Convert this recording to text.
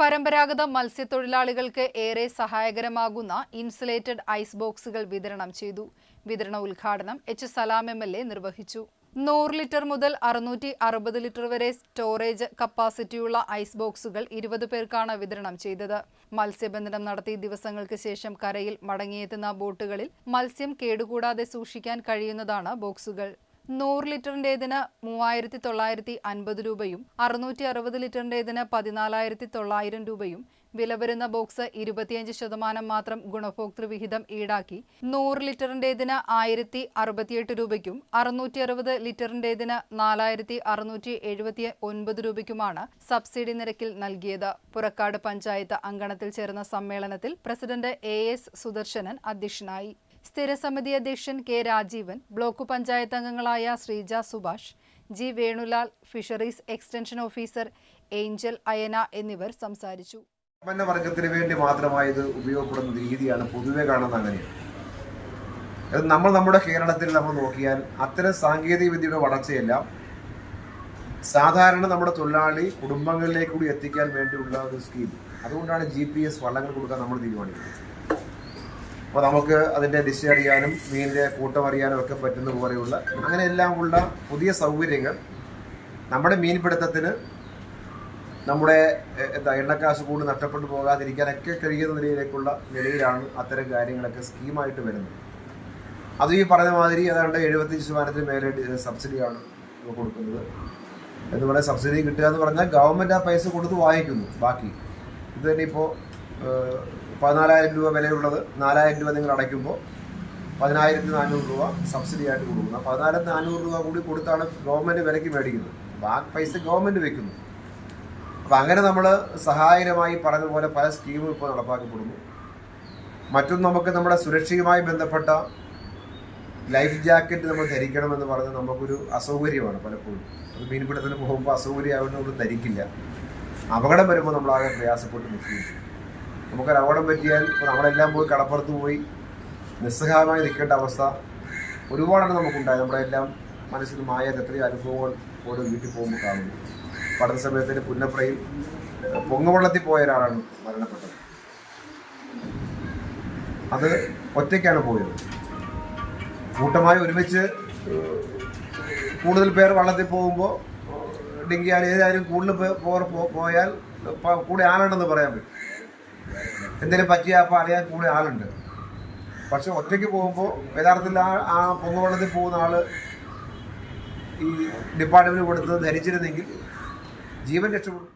പരമ്പരാഗത മത്സ്യത്തൊഴിലാളികൾക്ക് ഏറെ സഹായകരമാകുന്ന ഇൻസുലേറ്റഡ് ഐസ് ബോക്സുകൾ വിതരണം ചെയ്തു. വിതരണ ഉദ്ഘാടനം H Salam M L A നിർവഹിച്ചു. നൂറ് ലിറ്റർ മുതൽ അറുന്നൂറ്റി അറുപത് ലിറ്റർ വരെ സ്റ്റോറേജ് കപ്പാസിറ്റിയുള്ള ഐസ് ബോക്സുകൾ ഇരുപത് പേർക്കാണ് വിതരണം ചെയ്തത്. മത്സ്യബന്ധനം നടത്തി ദിവസങ്ങൾക്ക് ശേഷം കരയിൽ മടങ്ങിയെത്തുന്ന ബോട്ടുകളിൽ മത്സ്യം കേടുകൂടാതെ സൂക്ഷിക്കാൻ കഴിയുന്നതാണ് ബോക്സുകൾ. നൂറ് ലിറ്ററിന്റേതിന് മൂവായിരത്തി തൊള്ളായിരത്തി അൻപത് രൂപയും അറുന്നൂറ്റി അറുപത് ലിറ്ററിന്റേതിന് പതിനാലായിരത്തി തൊള്ളായിരം രൂപയും വില വരുന്ന ബോക്സ് ഇരുപത്തിയഞ്ച് ശതമാനം മാത്രം ഗുണഭോക്തൃ വിഹിതം ഈടാക്കി. നൂറ് ലിറ്ററിന്റേതിന് ആയിരത്തി അറുപത്തിയെട്ട് രൂപയ്ക്കും അറുന്നൂറ്റി അറുപത് ലിറ്ററിന്റേതിന് നാലായിരത്തി അറുന്നൂറ്റി എഴുപത്തി ഒൻപത് രൂപയ്ക്കുമാണ് സബ്സിഡി നിരക്കിൽ നൽകിയത്. പുറക്കാട് പഞ്ചായത്ത് അങ്കണത്തിൽ ചേർന്ന സമ്മേളനത്തിൽ പ്രസിഡന്റ് എ എസ് സുദർശനൻ അധ്യക്ഷനായി. സ്ഥിരസമിതി അധ്യക്ഷൻ കെ രാജീവൻ ബ്ലോക്ക് പഞ്ചായത്ത് അംഗങ്ങളായ Sreeja Subhash G Venulal fisheries extension officer Angel Ayana എന്നിവർ സംസാരിച്ചു. വർഗത്തിന് വേണ്ടി മാത്രമായി ഇത് ഉപയോഗപ്പെടുന്ന രീതിയാണ് പൊതുവെ കാണുന്നത് അങ്ങനെയാണ്. അത് നമ്മൾ നമ്മുടെ കേരളത്തിൽ നമ്മൾ നോക്കിയാൽ അത്തരം സാങ്കേതിക വിദ്യയുടെ വളർച്ചയെല്ലാം. സാധാരണ നമ്മുടെ തൊഴിലാളി കുടുംബങ്ങളിലേക്ക് കൂടി എത്തിക്കാൻ വേണ്ടിയുള്ള ഒരു സ്കീം. അതുകൊണ്ടാണ് ജി പി എസ് വള്ളങ്ങൾ കൊടുക്കാൻ നമ്മൾ തീരുമാനിക്കുന്നത്. അപ്പോൾ നമുക്ക് അതിന്റെ ദിശ അറിയാനും മീനിന്റെ കൂട്ടം അറിയാനും ഒക്കെ പറ്റുന്ന പോലെയുള്ള അങ്ങനെയെല്ലാം ഉള്ള പുതിയ സൗകര്യങ്ങൾ നമ്മുടെ മീൻപിടുത്തത്തിന് നമ്മുടെ എന്താ എണ്ണക്കാശ് കൂടി നഷ്ടപ്പെട്ടു പോകാതിരിക്കാനൊക്കെ കഴിയുന്ന നിലയിലേക്കുള്ള നിലയിലാണ് അത്തരം കാര്യങ്ങളൊക്കെ സ്കീമായിട്ട് വരുന്നത്. അത് ഈ പറഞ്ഞ മാതിരി ഏതാണ്ട് എഴുപത്തി ശതമാനത്തിന് മേലെ സബ്സിഡിയാണ് കൊടുക്കുന്നത്. എന്ന് പറയാൻ സബ്സിഡി കിട്ടുക എന്ന് പറഞ്ഞാൽ ഗവൺമെന്റ് ആ പൈസ കൊടുത്ത് വാങ്ങിക്കുന്നു ബാക്കി. ഇത് തന്നെ ഇപ്പോൾ പതിനാലായിരം രൂപ വിലയുള്ളത് നാലായിരം രൂപ നിങ്ങൾ അടയ്ക്കുമ്പോൾ പതിനായിരത്തി നാനൂറ് രൂപ സബ്സിഡി ആയിട്ട് കൊടുക്കുന്നത് പതിനായിരത്തി നാനൂറ് രൂപ കൂടി കൊടുത്താണ് ഗവൺമെന്റ് വിലയ്ക്ക് മേടിക്കുന്നത്. ബാക്കി പൈസ ഗവൺമെന്റ് വെക്കുന്നു. അപ്പം അങ്ങനെ നമ്മൾ സഹായകരമായി പറഞ്ഞതുപോലെ പോലെ സ്കീമും ഇപ്പോൾ നടപ്പാക്കപ്പെടുന്നു. മറ്റൊന്ന് നമുക്ക് നമ്മുടെ സുരക്ഷയുമായി ബന്ധപ്പെട്ട ലൈഫ് ജാക്കറ്റ് നമ്മൾ ധരിക്കണമെന്ന് പറഞ്ഞ് നമുക്കൊരു അസൗകര്യമാണ് പലപ്പോഴും. അത് മീൻപിടുത്തത്തിന് പോകുമ്പോൾ അസൗകര്യമായതുകൊണ്ട് നമ്മൾ ധരിക്കില്ല. അപകടം വരുമ്പോൾ നമ്മളാകെ പ്രയാസപ്പെട്ട് നിൽക്കുകയും. നമുക്കൊരു അപകടം പറ്റിയാൽ നമ്മളെല്ലാം പോയി കടപ്പുറത്ത് പോയി നിസ്സഹായമായി നിൽക്കേണ്ട അവസ്ഥ ഒരുപാടാണ് നമുക്കുണ്ടായത്. നമ്മുടെ എല്ലാം മനസ്സിൽ മായാത്ത എത്രയോ അനുഭവങ്ങൾ ഓരോ വീട്ടിൽ പോകുമ്പോൾ കാണുന്നു. പഠന സമയത്തിന് പുന്നപ്രയിൽ പൊങ്ങുവെള്ളത്തിൽ പോയ ഒരാളാണ് മരണപ്പെട്ടത്. അത് ഒറ്റയ്ക്കാണ് പോയത്. കൂട്ടമായി ഒരുമിച്ച് കൂടുതൽ പേർ വള്ളത്തിൽ പോകുമ്പോൾ ഡിങ്കിയാൽ ഏതായാലും കൂടുതൽ പോയാൽ കൂടെ ആരാണെന്ന് പറയാൻ പറ്റും. എന്തെങ്കിലും പറ്റിയ അപ്പോൾ അറിയാൻ കൂടെ ആളുണ്ട്. പക്ഷെ ഒറ്റയ്ക്ക് പോകുമ്പോൾ യഥാർത്ഥത്തിൽ ആ ആ പൊങ്ങുവെള്ളത്തിൽ പോകുന്ന ആൾ ഈ ഡിപ്പാർട്ട്മെന്റ് കൊടുത്ത് ധരിച്ചിരുന്നെങ്കിൽ ജീവൻ രക്ഷപ്പെടും.